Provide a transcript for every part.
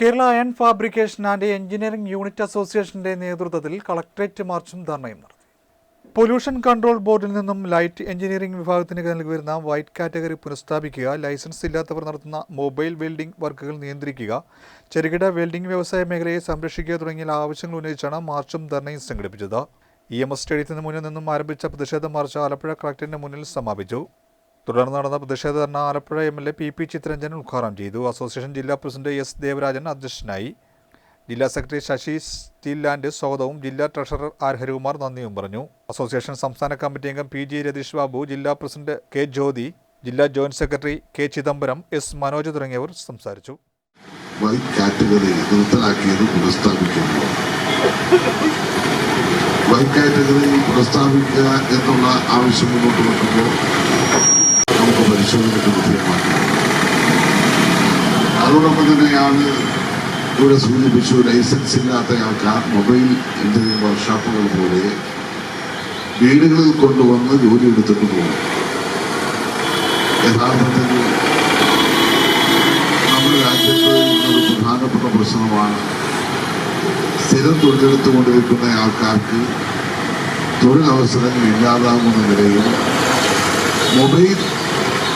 Kerala iron fabrication and engineering unit അസോസിയേഷന്റെ നേതൃത്വത്തിൽ collectorate മാർച്ചും ധർണയും നടത്തി. പൊല്യൂഷൻ കൺട്രോൾ ബോർഡിൽ നിന്നും ലൈറ്റ് എഞ്ചിനീയറിംഗ് വിഭാഗത്തിന് നൽകി വരുന്ന വൈറ്റ് കാറ്റഗറി പുനഃസ്ഥാപിക്കുക ലൈസൻസ് ഇല്ലാത്തവർ നടത്തുന്ന മൊബൈൽ വെൽഡിംഗ് വർക്കുകൾ നിയന്ത്രിക്കുക ചെറുകിട വെൽഡിംഗ് വ്യവസായ മേഖലയെ സംരക്ഷിക്കുക തുടങ്ങിയ ആവശ്യങ്ങൾ ഉന്നയിച്ചാണ് മാർച്ചും ധർണയും സംഘടിപ്പിച്ചത്. ഇ എം എസ് സ്റ്റേഡിയത്തിന് മുന്നിൽ നിന്നും ആരംഭിച്ച പ്രതിഷേധ മാർച്ച് ആലപ്പുഴ കളക്ടറിന് മുന്നിൽ സമാപിച്ചു. തുടർന്ന് നടന്ന പ്രതിഷേധ dharna Alappuzha M L A P P Chitharanjan ഉദ്ഘാടനം ചെയ്തു. അസോസിയേഷൻ ജില്ലാ പ്രസിഡന്റ് എസ് ദേവരാജൻ അധ്യക്ഷനായി. ജില്ലാ സെക്രട്ടറി ശശി സ്റ്റീൽ ലാൻഡ് സ്വാഗതവും ജില്ലാ ട്രഷറർ ആർ ഹരികുമാർ നന്ദിയും പറഞ്ഞു. അസോസിയേഷൻ സംസ്ഥാന കമ്മിറ്റി അംഗം പി ജി രതീഷ് ബാബു ജില്ലാ പ്രസിഡന്റ് കെ ജ്യോതി ജില്ലാ joint secretary K Chidambaram S Manoj തുടങ്ങിയവർ സംസാരിച്ചു. പുനഃസ്ഥാപിക്കുക എന്നുള്ള ആവശ്യം മുന്നോട്ട് വെക്കുമ്പോൾ നമുക്ക് പരിശോധനയ്ക്ക് വിധേയമാക്കി അതോടൊപ്പം തന്നെയാണ് ഇവിടെ സൂചിപ്പിച്ചു ലൈസൻസ് ഇല്ലാത്ത ആൾക്കാർ മൊബൈൽ എന്തെങ്കിലും വർക്ക്ഷോപ്പുകൾ പോലെ വീടുകളിൽ കൊണ്ടുവന്ന് ജോലി എടുത്തിട്ട് പോകും. യഥാർത്ഥത്തിൽ നമ്മുടെ രാജ്യത്ത് ഒരു പ്രധാനപ്പെട്ട പ്രശ്നമാണ് സ്ഥിരം തൊഴിലെടുത്തുകൊണ്ടിരിക്കുന്ന ആൾക്കാർക്ക് തൊഴിലവസരങ്ങൾ ഇല്ലാതാകുന്ന നിലയിൽ മൊബൈൽ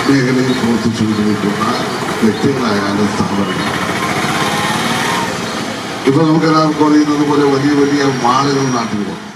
മേഖലയിൽ പ്രവർത്തിച്ചുകൊണ്ടിരിക്കുന്ന വ്യക്തികളായാലും സ്ഥാപനങ്ങൾ. ഇപ്പൊ നമുക്ക് എല്ലാവർക്കും അറിയുന്നത് പോലെ വലിയ വലിയ മാളുകൾ നാട്ടിൽ വന്നു.